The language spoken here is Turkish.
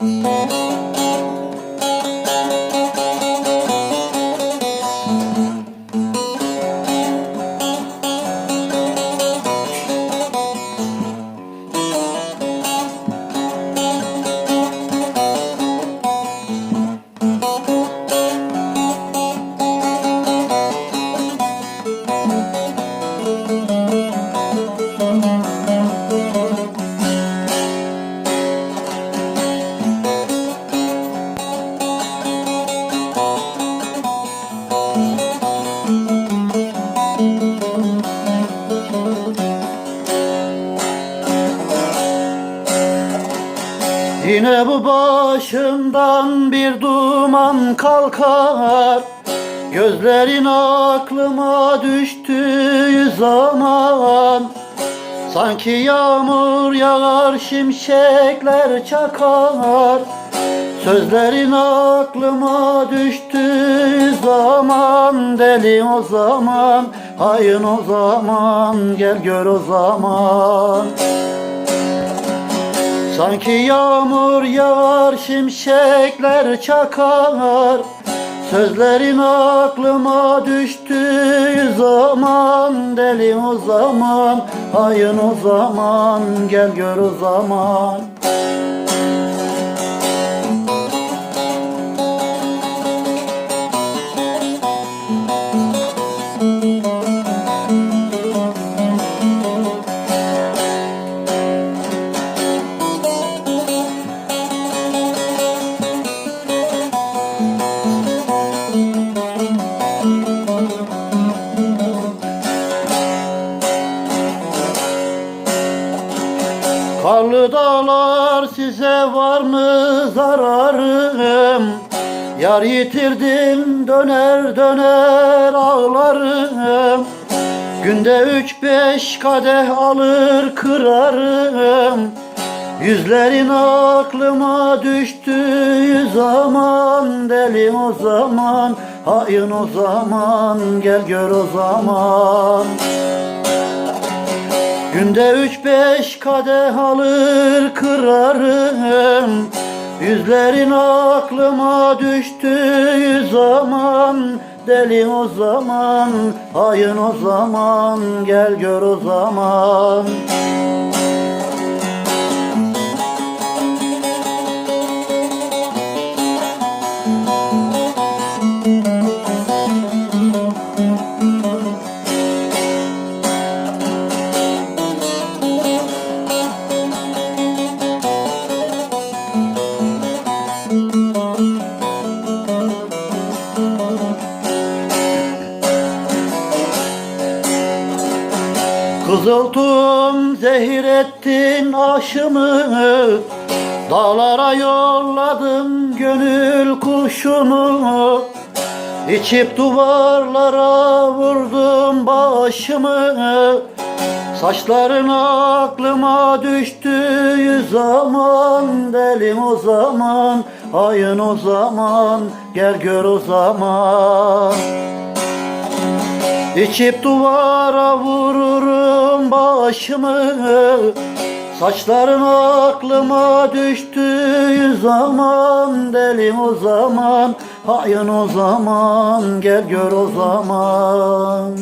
Mm-hmm. Yine bu başımdan bir duman kalkar. Gözlerin aklıma düştüğü zaman Sanki yağmur yağar şimşekler çakar. Sözlerin aklıma düştüğü zaman Deli o zaman, hayın o zaman Gel gör o zaman Sanki yağmur yağar şimşekler çakar. Sözlerin aklıma düştüğü zaman Deli o zaman, hayın o zaman Gel gör o zaman Karlı dağlar size var mı zararım? Yar yitirdim döner döner ağlarım. Günde üç beş kadeh alır kırarım. Yüzlerin aklıma düştüğü zaman Deli o zaman, hayın o zaman Gel gör o zaman Günde üç beş kadeh alır kırarım. Yüzlerin aklıma düştüğü zaman Deli o zaman, hayın o zaman Gel gör o zaman Kızıltım zehir ettin aşımı Dağlara yolladım gönül kuşunu İçip duvarlara vurdum başımı Saçların aklıma düştüğü zaman. Delim o zaman, hayın o zaman Gel gör o zaman. İçip duvara vururum başımı Saçların aklıma düştüğü zaman Delim o zaman, hayın o zaman Gel gör o zaman